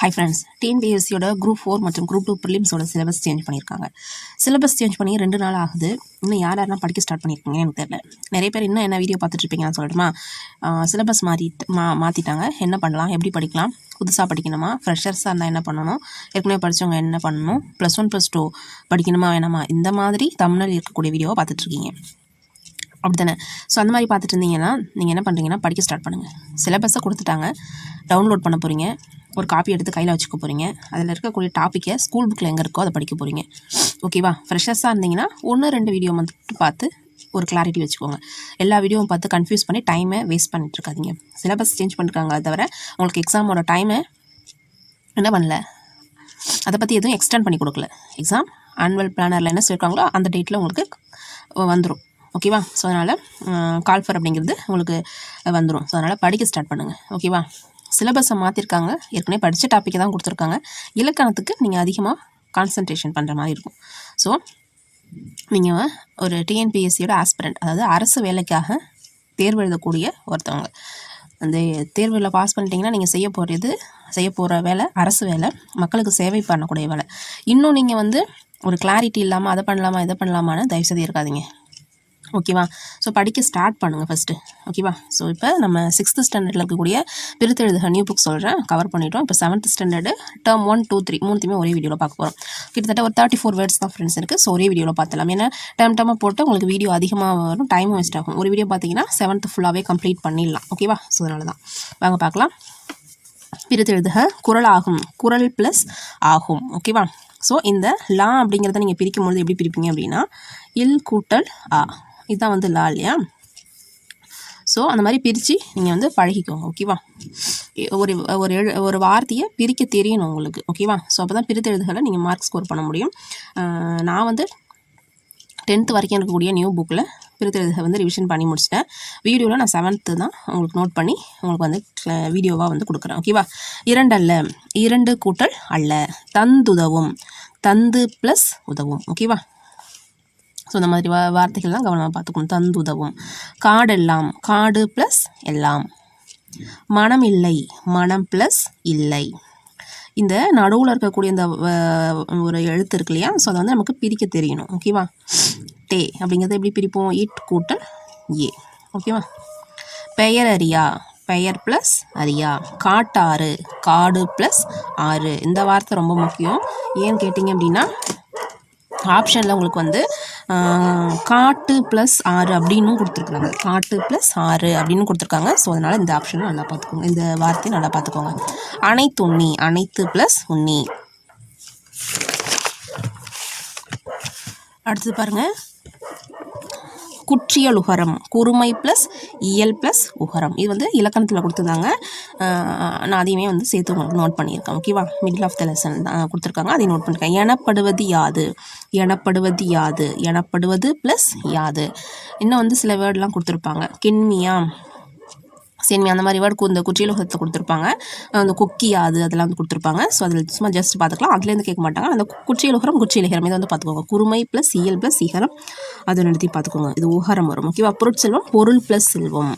High friends டிஎன்பிஎஸ்சியோட group four மற்றும் group two ப்ரிலிம்ஸோட சிலபஸ் சேஞ்ச் பண்ணியிருக்காங்க. சிலபஸ் சேஞ்ச் பண்ணி ரெண்டு நாள் ஆகுது. இன்னும் யார் யாரெல்லாம் படிக்க ஸ்டார்ட் பண்ணியிருக்கீங்க எனக்கு தெரியல. நிறைய பேர் இன்னும் என்ன வீடியோ பார்த்துட்டு நான் சொல்லட்டுமா? சிலபஸ் மாறி மா மாற்றிட்டாங்க என்ன பண்ணலாம்? எப்படி படிக்கலாம்? புதுசாக படிக்கணுமா? ஃப்ரெஷர்ஸாக இருந்தால் என்ன பண்ணணும்? ஏற்கனவே படித்தவங்க என்ன பண்ணணும்? ப்ளஸ் ஒன் ப்ளஸ் டூ படிக்கணுமா வேணாமா? இந்த மாதிரி தமிழில் இருக்கக்கூடிய வீடியோவை பார்த்துட்ருக்கீங்க அப்படி தானே ஸோ அந்த மாதிரி பார்த்துட்டு இருந்தீங்கன்னா நீங்கள் என்ன பண்ணுறீங்கன்னா படிக்க ஸ்டார்ட் பண்ணுங்கள் சிலபஸை கொடுத்துட்டாங்க. டவுன்லோட் பண்ண போகிறீங்க ஒரு காப்பி எடுத்து கையில் வச்சுக்க போகிறீங்க அதில் இருக்கக்கூடிய டாப்பிக்கை ஸ்கூல் புக்கில் எங்கே இருக்கோ அதை படிக்க போகிறீங்க ஓகேவா ஃப்ரெஷர்ஸாக இருந்தீங்கன்னா ஒன்று ரெண்டு வீடியோ மட்டும் பார்த்து ஒரு கிளாரிட்டி வச்சுக்கோங்க. எல்லா வீடியோவும் பார்த்து கன்ஃபியூஸ் பண்ணி டைமை வேஸ்ட் பண்ணிட்டுருக்காதிங்க சிலபஸ் சேஞ்ச் பண்ணிருக்காங்க அதை தவிர உங்களுக்கு எக்ஸாமோட டைமை என்ன பண்ணல? அதை பற்றி எதுவும் எக்ஸ்டெண்ட் பண்ணி கொடுக்கல. எக்ஸாம் ஆனுவல் பிளானரில் என்ன சொல்லியிருக்காங்களோ அந்த டேட்டில் உங்களுக்கு வந்துடும் ஓகேவா? ஸோ அதனால் கால்ஃபர் அப்படிங்கிறது உங்களுக்கு வந்துடும் ஸோ அதனால் படிக்க ஸ்டார்ட் பண்ணுங்கள் ஓகேவா? சிலபஸை மாற்றிருக்காங்க ஏற்கனவே படித்த டாப்பிக்கை தான் கொடுத்துருக்காங்க. இலக்கணத்துக்கு நீங்கள் அதிகமாக கான்சன்ட்ரேஷன் பண்ணுற மாதிரி இருக்கும். ஸோ நீங்கள் ஒரு டிஎன்பிஎஸ்சியோட ஆஸ்பிரண்ட் அதாவது அரசு வேலைக்காக தேர்வு எழுதக்கூடிய ஒருத்தவங்க. அந்த தேர்வில் பாஸ் பண்ணிட்டீங்கன்னா நீங்கள் செய்ய போகிறது செய்ய போகிற வேலை அரசு வேலை மக்களுக்கு சேவை பண்ணக்கூடிய வேலை. இன்னும் நீங்கள் வந்து ஒரு கிளாரிட்டி இல்லாமல் அதை பண்ணலாமா இதை பண்ணலாமான்னு தயவுசெய்து இருக்காதிங்க. ஓகேவா ஸோ படிக்க ஸ்டார்ட் பண்ணுங்கள் ஃபஸ்ட்டு ஓகேவா ஸோ இப்போ நம்ம சிக்ஸ்த்து ஸ்டாண்டர்டில் இருக்கக்கூடிய பிரித்தெழுதுக நியூ புக் சொல்கிறேன் கவர் பண்ணிட்டோம். இப்போ seventh standard term one two three மூணுத்தையுமே ஒரே வீடியோவில் பார்க்க போகிறோம் கிட்டத்தட்ட ஒரு தேர்ட்டி ஃபோர் வேர்ட்ஸ் தான் ஃப்ரெண்ட்ஸ் இருக்குது ஸோ ஒரே வீடியோவில் பார்த்துலாம் ஏன்னா டைம் டைமாக போட்டு உங்களுக்கு வீடியோ அதிகமாக வரும். டைமும் வேஸ்ட் ஆகும். ஒரு வீடியோ பார்த்தீங்கன்னா செவன்த் ஃபுல்லாகவே கம்ப்ளீட் பண்ணிடலாம். ஓகேவா ஸோ அதனால தான் வாங்க பார்க்கலாம். பிரித்தெழுதுக குரல் ஆகும். குரல் ப்ளஸ் ஆகும். ஓகேவா ஸோ இந்த லா அப்படிங்கிறத நீங்கள் பிரிக்கும் பொழுது எப்படி பிரிப்பீங்க அப்படின்னா இல் கூட்டல் ஆ. இதுதான் வந்து லா இல்லையா? ஸோ அந்த மாதிரி பிரித்து நீங்கள் வந்து பழகிக்கோங்க ஓகேவா ஒரு ஒரு எழு ஒரு வார்த்தையை பிரிக்க தெரியணும் உங்களுக்கு ஓகேவா ஸோ அப்போ தான் பிரித்து எழுதுகளை நீங்கள் மார்க் ஸ்கோர் பண்ண முடியும். நான் வந்து டென்த்து வரைக்கும் இருக்கக்கூடிய நியூ புக்கில் பிரித்தெழுதுகளை வந்து ரிவிஷன் பண்ணி முடிச்சிட்டேன். வீடியோவில் நான் செவன்த்து தான் உங்களுக்கு நோட் பண்ணி உங்களுக்கு வந்து வீடியோவாக வந்து கொடுக்குறேன் ஓகேவா இரண்டு அல்ல இரண்டு கூட்டல் அல்ல தந்துதவும் தந்து ப்ளஸ் உதவும் ஓகேவா ஸோ இந்த மாதிரி வா வார்த்தைகள்லாம் கவனமாக பார்த்துக்கணும். தந்துதவும். காடெல்லாம் காடு ப்ளஸ் எல்லாம். மனம் இல்லை மனம் ப்ளஸ் இல்லை. இந்த நடுவில் இருக்கக்கூடிய இந்த வ- ஒரு எழுத்து இருக்கு இல்லையா? ஸோ அதை வந்து நமக்கு பிரிக்க தெரியணும். ஓகேவா டே அப்படிங்கிறத எப்படி பிரிப்போம்? இட் கூட்டல் ஏ. ஓகேவா பெயர் அறியா பெயர் ப்ளஸ் அறியா. காட்டாறு காடு ப்ளஸ் ஆறு. இந்த வார்த்தை ரொம்ப முக்கியம். ஏன்னு கேட்டிங்க அப்படின்னா ஆப்ஷனில் உங்களுக்கு வந்து காட்டு ப்ளஸ் ஆறு அப்படின்னும் கொடுத்துருக்குறாங்க. காட்டு ப்ளஸ் ஆறு அப்படின்னு கொடுத்துருக்காங்க. ஸோ அதனால் இந்த ஆப்ஷனை நல்லா பார்த்துக்கோங்க. இந்த வார்த்தையை நல்லா பார்த்துக்கோங்க. அனைத்து உண்ணி அனைத்து ப்ளஸ் உண்ணி. அடுத்தது பாருங்கள் குற்றியல் உகரம் குறுமை ப்ளஸ் இயல் ப்ளஸ் உகரம். இது வந்து இலக்கணத்தில் கொடுத்துருந்தாங்க நான் அதையுமே வந்து சேர்த்து உங்களுக்கு நோட் பண்ணியிருக்கேன். ஓகேவா மிடில் ஆஃப் த லெசன் கொடுத்துருக்காங்க. அதையும் நோட் பண்ணியிருக்கேன் எனப்படுவது யாது? எனப்படுவது யாது? எனப்படுவது ப்ளஸ் யாது? இன்னும் வந்து சில வேர்டெலாம் கொடுத்துருப்பாங்க. கிண்மியாம். சேமி அந்த மாதிரி வேர்டு இந்த குற்றியல் கொடுத்துருப்பாங்க. அந்த குக்கி அது அதெல்லாம் வந்து கொடுத்துருப்பாங்க. ஸோ அதில் சும்மா ஜஸ்ட் பார்த்துக்கலாம். அதுலேருந்து கேட்க மாட்டாங்க. அந்த குற்றியல் உகரம் இதை வந்து பார்த்துக்கோங்க. குறுமை ப்ளஸ் இயல் ப்ளஸ் சிகரம் அதை நடத்தி பார்த்துக்கோங்க. இது உகரம் வரும். ஓகேவா பொருட்செல்வம் பொருள் ப்ளஸ் செல்வம்.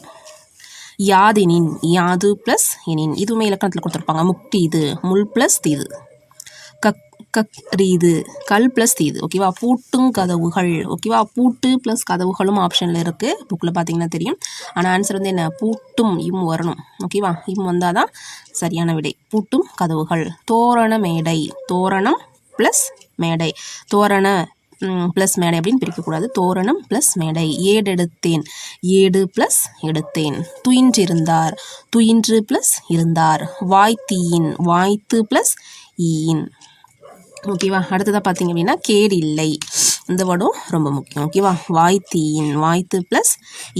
யாதெனின் யாது ப்ளஸ் எனின். இதுவுமே இலக்கணத்தில் கொடுத்துருப்பாங்க. முக்தி இது முள் ப்ளஸ் இது கக் கல் ப்ளஸ் தீது. ஓகேவா பூட்டும் கதவுகள். ஓகேவா பூட்டு ப்ளஸ் கதவுகளும் ஆப்ஷனில் இருக்குது புக்கில் பார்த்தீங்கன்னா தெரியும். ஆனால் ஆன்சர் வந்து என்ன? பூட்டும் இம் வரணும். ஓகேவா இம் வந்தால் தான் சரியான விடை. பூட்டும் கதவுகள். தோரண மேடை. தோரணம் ப்ளஸ் மேடை. தோரண ப்ளஸ் மேடை அப்படின்னு பிரிக்கக்கூடாது. தோரணம் ப்ளஸ் மேடை. ஏடு எடுத்தேன். ஏடு ப்ளஸ் எடுத்தேன். துயின்றிருந்தார். துயின்று ப்ளஸ் இருந்தார். வாய்த்தீயின். வாய்த்து ப்ளஸ் ஈயின். ஓகேவா அடுத்ததாக பார்த்தீங்க அப்படின்னா கேடு இல்லை. இந்த வேர்டும் ரொம்ப முக்கியம். ஓகேவா வாய்த்தீயின் வாய்த்து ப்ளஸ்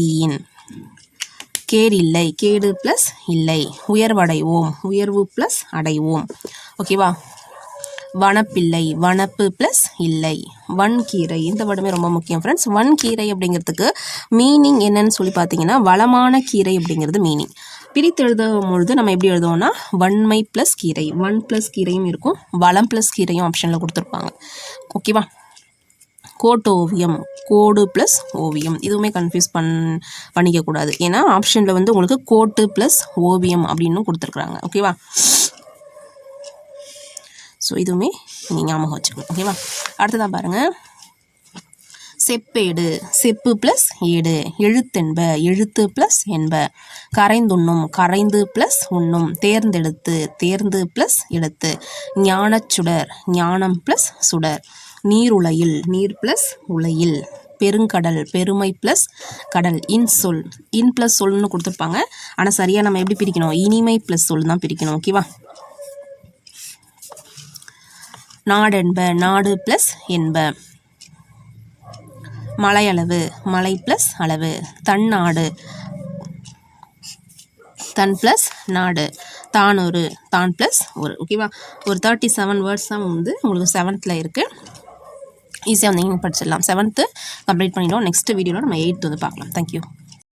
ஈயின். கேடு இல்லை கேடு ப்ளஸ் இல்லை. உயர்வடைவோம் உயர்வு ப்ளஸ் அடைவோம். ஓகேவா வனப்பில்லை வனப்பு ப்ளஸ் இல்லை. வன்கீரை இந்த வேர்டுமே ரொம்ப முக்கியம் ஃப்ரெண்ட்ஸ் வன்கீரை அப்படிங்கிறதுக்கு மீனிங் என்னன்னு சொல்லி பார்த்தீங்கன்னா வளமான கீரை அப்படிங்கிறது மீனிங் பிரித்து எழுதும் பொழுது நம்ம எப்படி எழுதுவோம்னா வன்மை ப்ளஸ் கீரை. ஒன் ப்ளஸ் கீரையும் இருக்கும். வளம் ப்ளஸ் கீரையும் ஆப்ஷனில் கொடுத்துருப்பாங்க. ஓகேவா கோட்டு ஓவியம். கோடு ப்ளஸ் ஓவியம். இதுவுமே கன்ஃபியூஸ் பண் பண்ணிக்கக்கூடாது. ஏன்னா ஆப்ஷனில் வந்து உங்களுக்கு கோட்டு ப்ளஸ் ஓவியம் அப்படின்னு கொடுத்துருக்குறாங்க. ஓகேவா ஸோ இதுவுமே நீங்கள் ஞாபகம் வச்சுக்கணும். ஓகேவா அடுத்ததாக பாருங்கள் செப்பேடு செப்பு ப்ளஸ் ஏடு எழுத்தென்ப எழுத்து ப்ளஸ் என்ப. கரைந்துண்ணும் கரைந்து ப்ளஸ் உண்ணும் தேர்ந்தெடுத்து தேர்ந்து ப்ளஸ் எடுத்து. ஞானச்சுடர் ஞானம் ப்ளஸ் சுடர். நீருலையில் நீர் ப்ளஸ் உலையில் பெருங்கடல் பெருமை ப்ளஸ் கடல். இன் சொல் இன் ப்ளஸ் சொல்னு கொடுத்துருப்பாங்க. ஆனால் சரியாக நம்ம எப்படி பிரிக்கணும்? இனிமை ப்ளஸ் சொல் தான் பிரிக்கணும். ஓகேவா நாடென்ப நாடு ப்ளஸ் என்ப. மலையளவு மலை ப்ளஸ் அளவு தன்னாடு தன் ப்ளஸ் நாடு. தான் ஒரு தான் ப்ளஸ் ஒரு ஓகேவா ஒரு தேர்ட்டி செவன் வேர்ட்ஸ் தான் வந்து உங்களுக்கு செவன்த்தில் இருக்குது ஈஸியாக வந்து நீங்கள் படிச்சிடலாம். செவன்த்து கம்ப்ளீட் பண்ணிடலாம் நெக்ஸ்ட் வீடியோவில் நம்ம எயித்து வந்து பார்க்கலாம். தேங்க்யூ